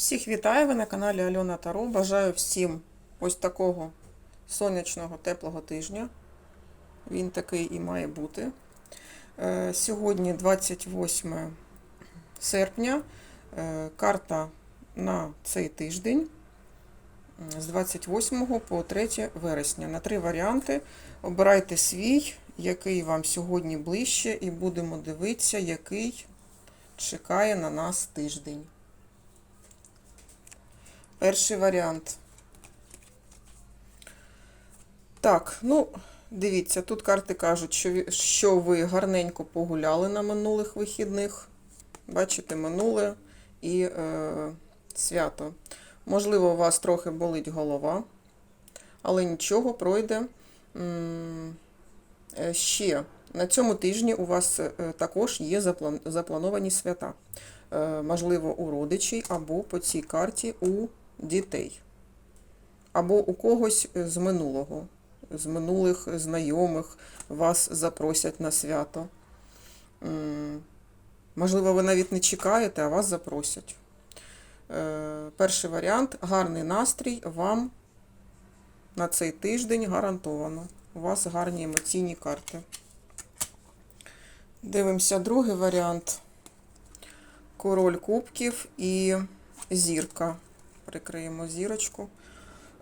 Всіх вітаю ви на каналі Альона Таро. Бажаю всім ось такого сонячного, теплого тижня. Він такий і має бути. Е, Сьогодні 28 серпня. Е, Карта на цей тиждень з 28 по 3 вересня. На три варіанти. Обирайте свій, який вам сьогодні ближче, і будемо дивитися, який чекає на нас тиждень. Перший варіант. Так, ну, дивіться, тут карти кажуть, що, ви гарненько погуляли на минулих вихідних. Бачите, минуле і е, свято. Можливо, у вас трохи болить голова, але нічого пройде. Е, Ще на цьому тижні у вас е, також є заплан- заплановані свята. Е, Можливо, у родичей або по цій карті у дітей. Або у когось з минулого, з минулих знайомих вас запросять на свято. Можливо, ви навіть не чекаєте, а вас запросять. Е, Перший варіант гарний настрій вам на цей тиждень гарантовано. У вас гарні емоційні карти. Дивимося другий варіант. Король кубків і зірка. Прикриємо зірочку.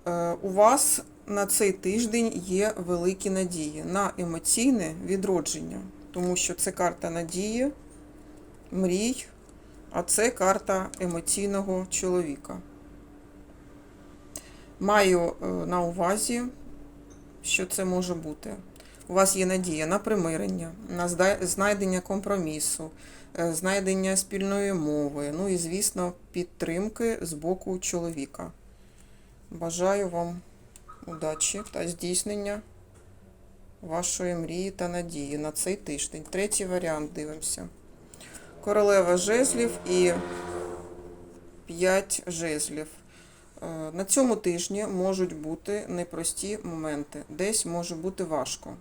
Е, У вас на цей тиждень є великі надії на емоційне відродження, тому що це карта надії, мрій, а це карта емоційного чоловіка. Маю е, на увазі, що це може бути. У вас є надія на примирення, на знайдення компромісу, знайдення спільної мови, ну і, звісно, підтримки з боку чоловіка. Бажаю вам удачі та здійснення вашої мрії та надії на цей тиждень. Третій варіант дивимося. Королева жезлів і 5 жезлів. Е, На цьому тижні можуть бути непрості моменти, десь може бути важко.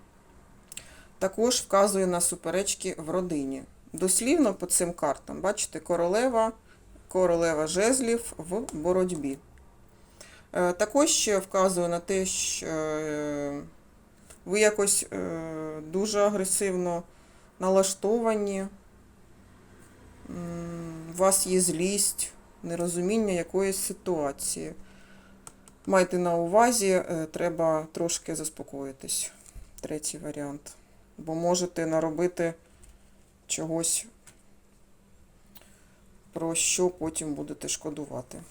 Також вказує на суперечки в родині. Дослівно по цим картам, бачите, королева, королева жезлів в боротьбі. Е, Також ще вказує на те, що е, ви якось е, дуже агресивно налаштовані, у вас є злість, нерозуміння якоїсь ситуації. Майте на увазі, треба трошки заспокоїтись. Третій варіант. Бо можете наробити чогось, про що потім будете шкодувати.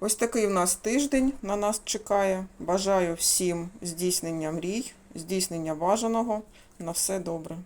Ось такий в нас тиждень на нас чекає. Бажаю всім здійснення мрій, здійснення бажаного. На все добре.